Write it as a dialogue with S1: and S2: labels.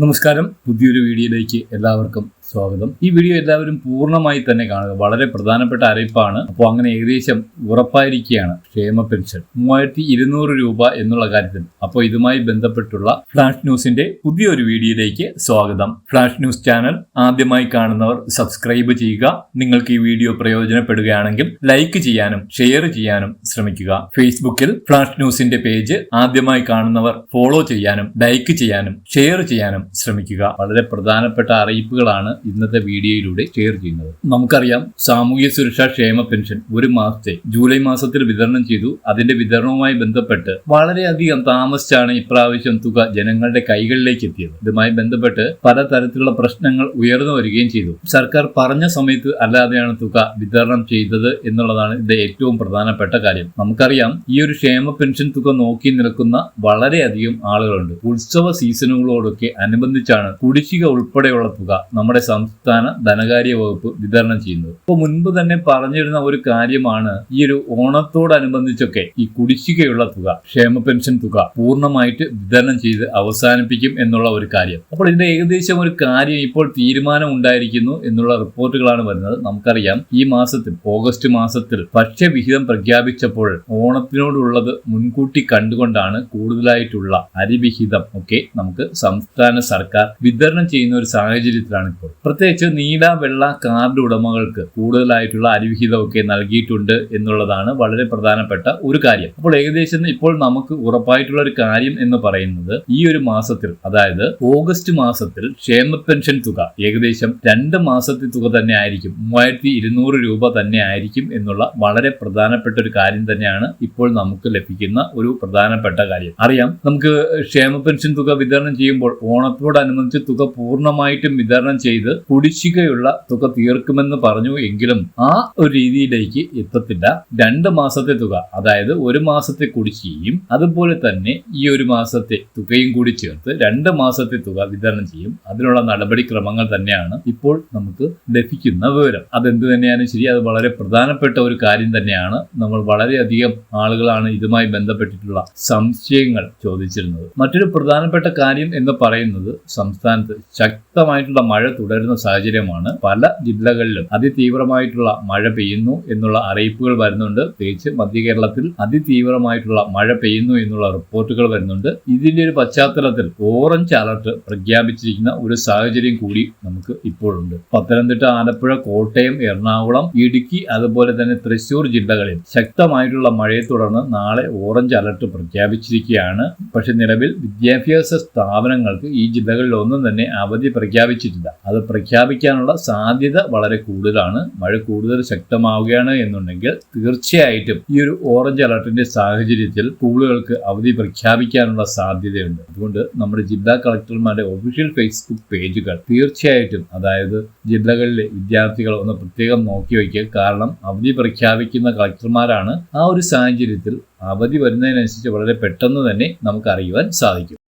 S1: നമസ്കാരം. പുതിയൊരു വീഡിയോയിലേക്ക് എല്ലാവർക്കും സ്വാഗതം. ഈ വീഡിയോ എല്ലാവരും പൂർണമായി തന്നെ കാണുക. വളരെ പ്രധാനപ്പെട്ട അറിയിപ്പാണ്. അപ്പോൾ അങ്ങനെ ഏകദേശം ഉറപ്പായിരിക്കുകയാണ് ക്ഷേമ പെൻഷൻ. മൂവായിരത്തി ഇരുന്നൂറ് രൂപ എന്നുള്ള കാര്യത്തിൽ. അപ്പോൾ ഇതുമായി ബന്ധപ്പെട്ടുള്ള ഫ്ലാഷ് ന്യൂസിന്റെ പുതിയൊരു വീഡിയോയിലേക്ക് സ്വാഗതം. ഫ്ലാഷ് ന്യൂസ് ചാനൽ ആദ്യമായി കാണുന്നവർ സബ്സ്ക്രൈബ് ചെയ്യുക. നിങ്ങൾക്ക് ഈ വീഡിയോ പ്രയോജനപ്പെടുകയാണെങ്കിൽ ലൈക്ക് ചെയ്യാനും ഷെയർ ചെയ്യാനും ശ്രമിക്കുക. ഫേസ്ബുക്കിൽ ഫ്ലാഷ് ന്യൂസിന്റെ പേജ് ആദ്യമായി കാണുന്നവർ ഫോളോ ചെയ്യാനും ലൈക്ക് ചെയ്യാനും ഷെയർ ചെയ്യാനും ശ്രമിക്കുക. വളരെ പ്രധാനപ്പെട്ട അറിയിപ്പുകളാണ് ഇന്നത്തെ വീഡിയോയിലൂടെ ഷെയർ ചെയ്യുന്നത്. നമുക്കറിയാം സാമൂഹ്യ സുരക്ഷാ ക്ഷേമ പെൻഷൻ ഒരു മാസത്തെ ജൂലൈ മാസത്തിൽ വിതരണം ചെയ്തു. അതിന്റെ വിതരണവുമായി ബന്ധപ്പെട്ട് വളരെയധികം താമസിച്ചാണ് ഇപ്രാവശ്യം തുക ജനങ്ങളുടെ കൈകളിലേക്ക് എത്തിയത്. ഇതുമായി ബന്ധപ്പെട്ട് പലതരത്തിലുള്ള പ്രശ്നങ്ങൾ ഉയർന്നു വരികയും ചെയ്തു. സർക്കാർ പറഞ്ഞ സമയത്ത് അല്ലാതെയാണ് തുക വിതരണം ചെയ്തത് എന്നുള്ളതാണ് ഇതിന്റെ ഏറ്റവും പ്രധാനപ്പെട്ട കാര്യം. നമുക്കറിയാം ഈ ഒരു ക്ഷേമ പെൻഷൻ തുക നോക്കി നിൽക്കുന്ന വളരെയധികം ആളുകളുണ്ട്. ഉത്സവ സീസണുകളോടൊക്കെ അനുബന്ധിച്ചാണ് കുടിശ്ശിക ഉൾപ്പെടെയുള്ള തുക നമ്മുടെ സംസ്ഥാന ധനകാര്യ വകുപ്പ് വിതരണം ചെയ്യുന്നത്. അപ്പോൾ മുൻപ് തന്നെ പറഞ്ഞിരുന്ന ഒരു കാര്യമാണ് ഈ ഒരു ഓണത്തോടനുബന്ധിച്ചൊക്കെ ഈ കുടിശ്ശികയുള്ള തുക ക്ഷേമ പെൻഷൻ തുക പൂർണമായിട്ട് വിതരണം ചെയ്ത് അവസാനിപ്പിക്കും എന്നുള്ള ഒരു കാര്യം. അപ്പോൾ ഇതിന്റെ ഏകദേശം ഒരു കാര്യം ഇപ്പോൾ തീരുമാനം ഉണ്ടായിരിക്കുന്നു എന്നുള്ള റിപ്പോർട്ടുകളാണ് വരുന്നത്. നമുക്കറിയാം ഈ മാസത്തിൽ ഓഗസ്റ്റ് മാസത്തിൽ ഭക്ഷ്യവിഹിതം പ്രഖ്യാപിച്ചപ്പോൾ ഓണത്തിനോടുള്ളത് മുൻകൂട്ടി കണ്ടുകൊണ്ടാണ് കൂടുതലായിട്ടുള്ള അരിവിഹിതം ഒക്കെ നമുക്ക് സംസ്ഥാന സർക്കാർ വിതരണം ചെയ്യുന്ന ഒരു സാഹചര്യത്തിലാണ് ഇപ്പോൾ പ്രത്യേകിച്ച് നീല വെള്ള കാർഡ് ഉടമകൾക്ക് കൂടുതലായിട്ടുള്ള അരിവിഹിതമൊക്കെ നൽകിയിട്ടുണ്ട് എന്നുള്ളതാണ് വളരെ പ്രധാനപ്പെട്ട ഒരു കാര്യം. അപ്പോൾ ഏകദേശം ഇപ്പോൾ നമുക്ക് ഉറപ്പായിട്ടുള്ള ഒരു കാര്യം എന്ന് പറയുന്നത് ഈ ഒരു മാസത്തിൽ അതായത് ഓഗസ്റ്റ് മാസത്തിൽ ക്ഷേമ പെൻഷൻ തുക ഏകദേശം രണ്ട് മാസത്തെ തുക തന്നെ ആയിരിക്കും മൂവായിരത്തി ഇരുന്നൂറ് രൂപ തന്നെ ആയിരിക്കും എന്നുള്ള വളരെ പ്രധാനപ്പെട്ട ഒരു കാര്യം തന്നെയാണ് ഇപ്പോൾ നമുക്ക് ലഭിക്കുന്ന ഒരു പ്രധാനപ്പെട്ട കാര്യം. അറിയാം നമുക്ക് ക്ഷേമ പെൻഷൻ തുക വിതരണം ചെയ്യുമ്പോൾ ഓണത്തോടനുബന്ധിച്ച് തുക പൂർണമായിട്ടും വിതരണം ചെയ്ത് കുടിശ്ശികയുള്ള തുക തീർക്കുമെന്ന് പറഞ്ഞു എങ്കിലും ആ ഒരു രീതിയിലേക്ക് എത്തത്തില്ല. രണ്ട് മാസത്തെ തുക അതായത് ഒരു മാസത്തെ കുടിശ്ശികയും അതുപോലെ തന്നെ ഈ ഒരു മാസത്തെ തുകയും കൂടി ചേർത്ത് രണ്ട് മാസത്തെ തുക വിതരണം ചെയ്യും. അതിനുള്ള നടപടിക്രമങ്ങൾ തന്നെയാണ് ഇപ്പോൾ നമുക്ക് ലഭിക്കുന്ന വിവരം. അതെന്ത് തന്നെയാണ് ശരി അത് വളരെ പ്രധാനപ്പെട്ട ഒരു കാര്യം തന്നെയാണ്. നമ്മൾ വളരെയധികം ആളുകളാണ് ഇതുമായി ബന്ധപ്പെട്ടിട്ടുള്ള സംശയങ്ങൾ ചോദിച്ചിരുന്നത്. മറ്റൊരു പ്രധാനപ്പെട്ട കാര്യം എന്ന് പറയുന്നത് സംസ്ഥാനത്ത് ശക്തമായിട്ടുള്ള മഴ തുടരുന്ന സാഹചര്യമാണ് പല ജില്ലകളിലും അതിതീവ്രമായിട്ടുള്ള മഴ പെയ്യുന്നു എന്നുള്ള അറിയിപ്പുകൾ വരുന്നുണ്ട്. പ്രത്യേകിച്ച് മധ്യ കേരളത്തിൽ അതിതീവ്രമായിട്ടുള്ള മഴ പെയ്യുന്നു എന്നുള്ള റിപ്പോർട്ടുകൾ വരുന്നുണ്ട്. ഇതിന്റെ ഒരു പശ്ചാത്തലത്തിൽ ഓറഞ്ച് അലർട്ട് പ്രഖ്യാപിച്ചിരിക്കുന്ന ഒരു സാഹചര്യം കൂടി നമുക്ക് ഇപ്പോഴുണ്ട്. പത്തനംതിട്ട ആലപ്പുഴ കോട്ടയം എറണാകുളം ഇടുക്കി അതുപോലെ തന്നെ തൃശൂർ ജില്ലകളിൽ ശക്തമായിട്ടുള്ള മഴയെ തുടർന്ന് നാളെ ഓറഞ്ച് അലർട്ട് പ്രഖ്യാപിച്ചിരിക്കുകയാണ്. പക്ഷെ നിലവിൽ വിദ്യാഭ്യാസ സ്ഥാപനങ്ങൾക്ക് ഈ ജില്ലകളിൽ ഒന്നും തന്നെ അവധി പ്രഖ്യാപിച്ചിട്ടില്ല. അത് പ്രഖ്യാപിക്കാനുള്ള സാധ്യത വളരെ കൂടുതലാണ്. മഴ കൂടുതൽ ശക്തമാവുകയാണ് എന്നുണ്ടെങ്കിൽ തീർച്ചയായിട്ടും ഈ ഒരു ഓറഞ്ച് അലർട്ടിന്റെ സാഹചര്യത്തിൽ സ്കൂളുകൾക്ക് അവധി പ്രഖ്യാപിക്കാനുള്ള സാധ്യതയുണ്ട്. അതുകൊണ്ട് നമ്മുടെ ജില്ലാ കളക്ടർമാരുടെ ഒഫീഷ്യൽ ഫേസ്ബുക്ക് പേജുകൾ തീർച്ചയായിട്ടും അതായത് ജില്ലകളിലെ വിദ്യാർത്ഥികൾ ഒന്ന് പ്രത്യേകം നോക്കി വയ്ക്കുക. കാരണം അവധി പ്രഖ്യാപിക്കുന്ന കളക്ടർമാരാണ് ആ ഒരു സാഹചര്യത്തിൽ അവധി വരുന്നതിനനുസരിച്ച് വളരെ പെട്ടെന്ന് തന്നെ നമുക്ക് അറിയുവാൻ സാധിക്കും.